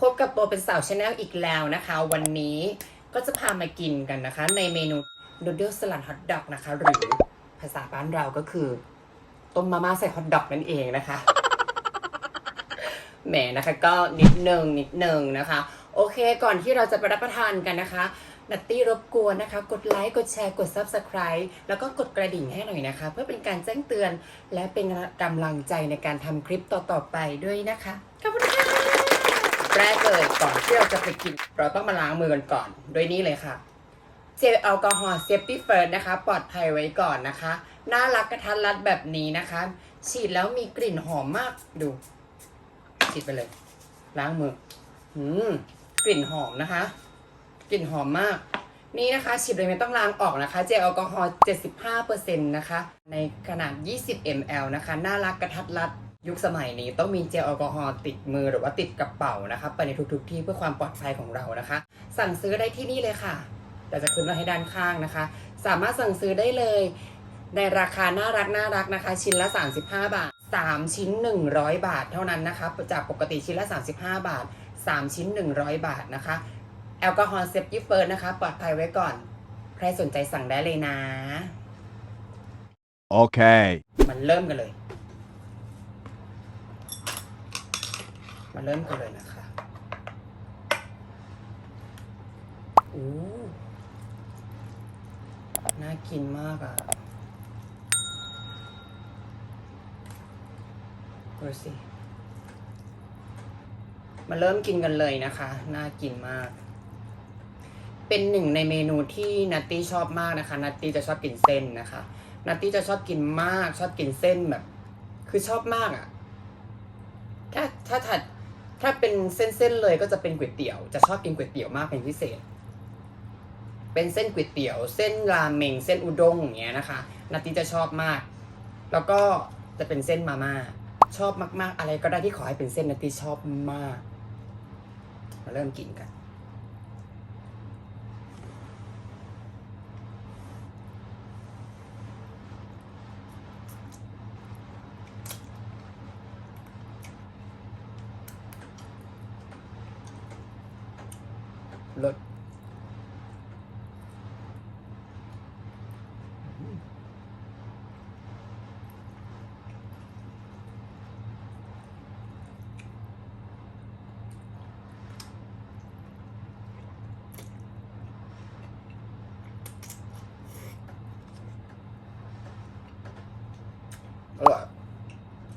พบกับโบเป็นสาวชาแนลอีกแล้วนะคะ วันนี้ก็จะพามากินกันนะคะ ในเมนูนูเดิลสลัดฮอทดอกนะคะ หรือภาษาบ้านเราก็คือต้มมาม่าใส่ฮอทดอกนั่นเองนะคะแหมนะคะ ก็นิดหนึ่งนิดหนึ่งนะคะ โอเคก่อนที่เราจะไปรับประทานกันนะคะนัตตี้รบกวนนะคะ กดไลค์ กดแชร์ กด Subscribe แล้วก็กดกระดิ่งให้หน่อยนะคะ เพื่อเป็นการแจ้งเตือนและเป็นกำลังใจในการทำคลิปต่อ ๆ ไปด้วยนะคะ ขอบคุณค่ะ แรกเลยก่อนที่เราจะไปกิน เราต้องมาล้างมือกันก่อน โดยนี้เลยค่ะ เจลแอลกอฮอล์เซฟตี้เฟิร์นะคะ ปลอดภัยไว้ก่อนนะคะ น่ารักกระทัดรัดแบบนี้นะคะ ฉีดแล้วมีกลิ่นหอมมากดู ฉีดไปเลย ล้างมืออืมกลิ่นหอมนะคะ กลิ่นหอมมาก นี่นะคะฉีดเลยไม่ต้องล้างออกนะคะเจลแอลกอฮอล์75%นะคะ ในขนาด 20 ml นะคะ น่ารักกระทัดรัด ยุคสมัยนี้ต้องมีเจลแอลกอฮอล์ติดมือหรือว่าติดกระเป๋านะคะไปในทุกๆที่เพื่อความปลอดภัยของเรานะคะ สั่งซื้อได้ที่นี่เลยค่ะเดี๋ยวจะขึ้นไว้ให้ด้านข้างนะคะ สามารถสั่งซื้อได้เลย ในราคาน่ารักน่ารักนะคะ ชิ้นละ 35 บาท 3 ชิ้น 100 บาท เท่านั้นนะคะจากปกติชิ้นละ 35 บาท 3 ชิ้น 100 บาทนะคะ แอลกอฮอล์เซฟตี้เฟิร์สนะคะปลอดภัยไว้ก่อน ใครสนใจสั่งได้เลยนะ Okay. มันเริ่มกันเลย มาเริ่มกันเลยนะคะอู้น่ากินมากอะ่ะดูสิมาเริ่มกินกันเลยนะคะ น่ากินมาก เป็นหนึ่งในเมนูที่นัตตี้ชอบมากนะคะ นัตตี้จะชอบกินเส้นนะคะ นัตตี้จะชอบกินมาก ชอบกินเส้นแบบ คือชอบมากอะ่ะ ถ้าถ้าถัด ถ้าเป็นเส้นๆเลยก็จะเป็นก๋วยเตี๋ยว จะชอบกินก๋วยเตี๋ยวมากเป็นพิเศษ เป็นเส้นก๋วยเตี๋ยว เส้นราเมง เส้นอุด้งอย่างเงี้ยนะคะนัตตี้จะชอบมาก แล้วก็จะเป็นเส้นมาม่าชอบมากๆ อะไรก็ได้ที่ขอให้เป็นเส้นนาตตี้ชอบมาก มาเริ่มกินกัน รส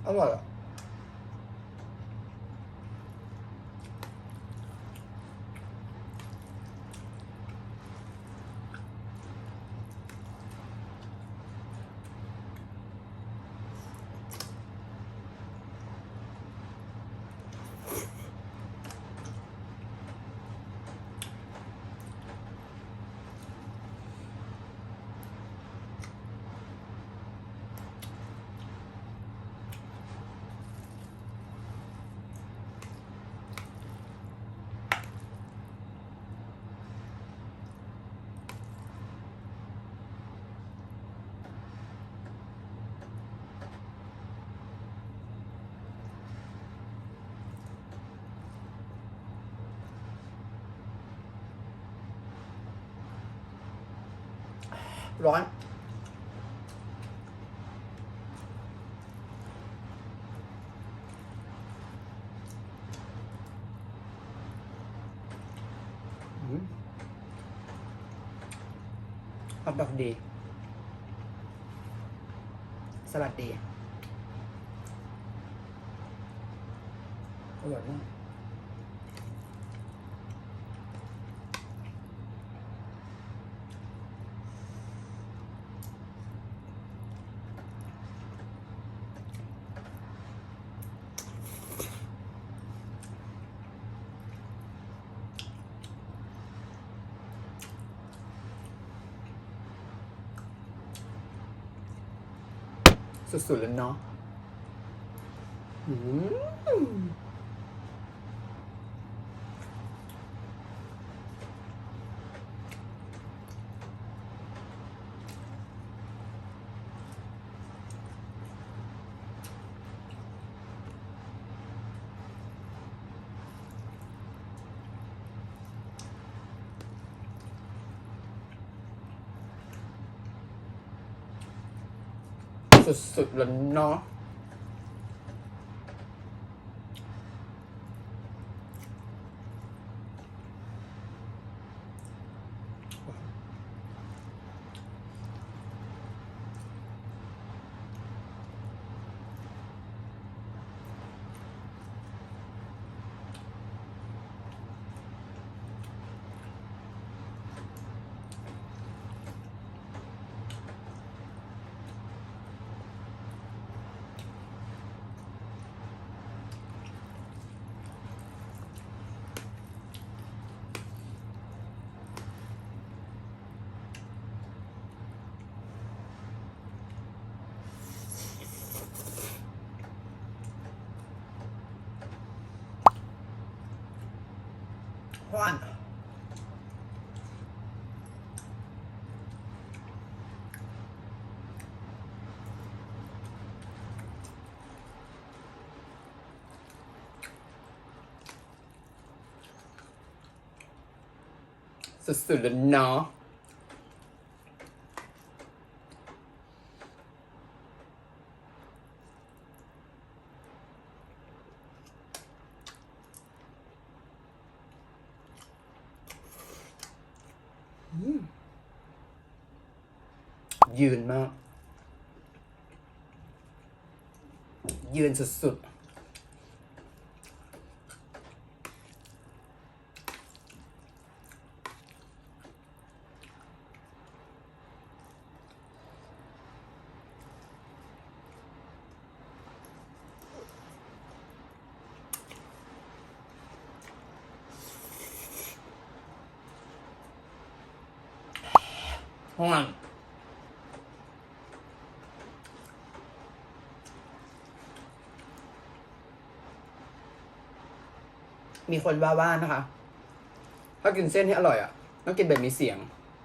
อร่อ ร้อนอืมฮอตดอกดี สลัดดีอร่อยมาก สุดๆแล้วเนาะ สุดๆแล้วเนาะ หวานสุดๆแล้วเนาะ ยืนมาก ยืนสุดๆห่วง มีคนว่าว่านะคะ ถ้ากินเส้นให้อร่อยอะต้องกินแบบมีเสียง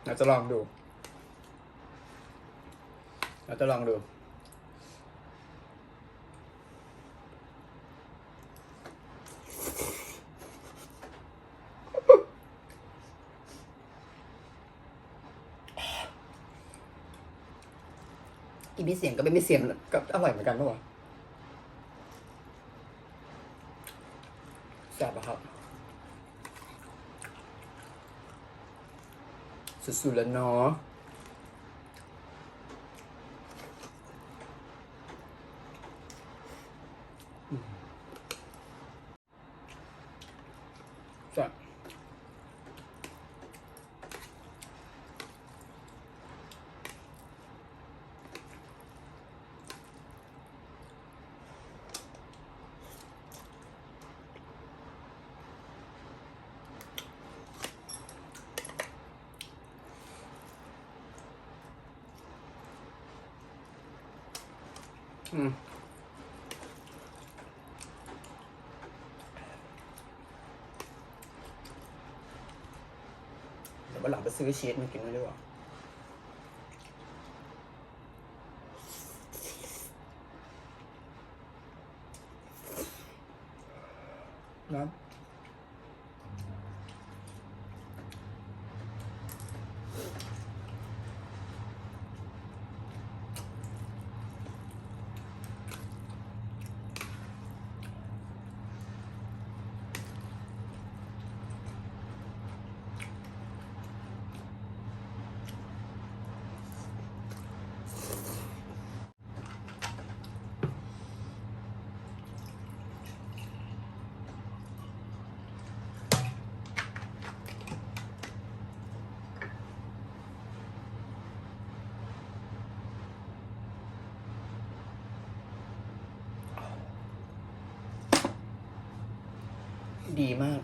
เราจะลองดูเราจะลองดูกินมีเสียงก็ไม่มีเสียงก็อร่อยเหมือนกันปะวะแซ่บอะครับ สุดๆแล้วเนาะ อืมเดี๋ยววันหลังไปซื้อชีสมากินด้วยดีกว่านะ ดีมาก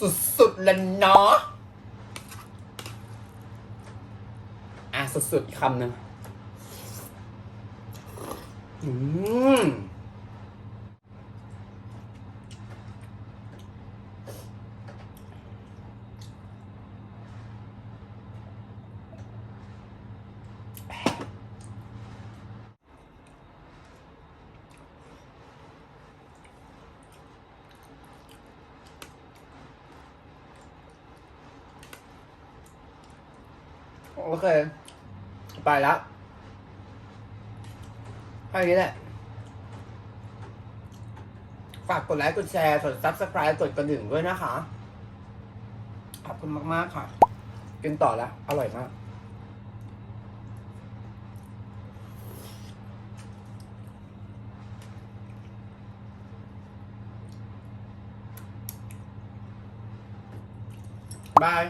สุดๆเลยเนาะอะสุดๆอีกคำหนึ่งอืม โอเค ไปแล้วแค่นี้แหละ ฝากกดไลค์ กดแชร์ กด subscribe กดกระดิ่งด้วยนะคะ ขอบคุณมาก ๆ ค่ะ กินต่อแล้ว อร่อยมากบาย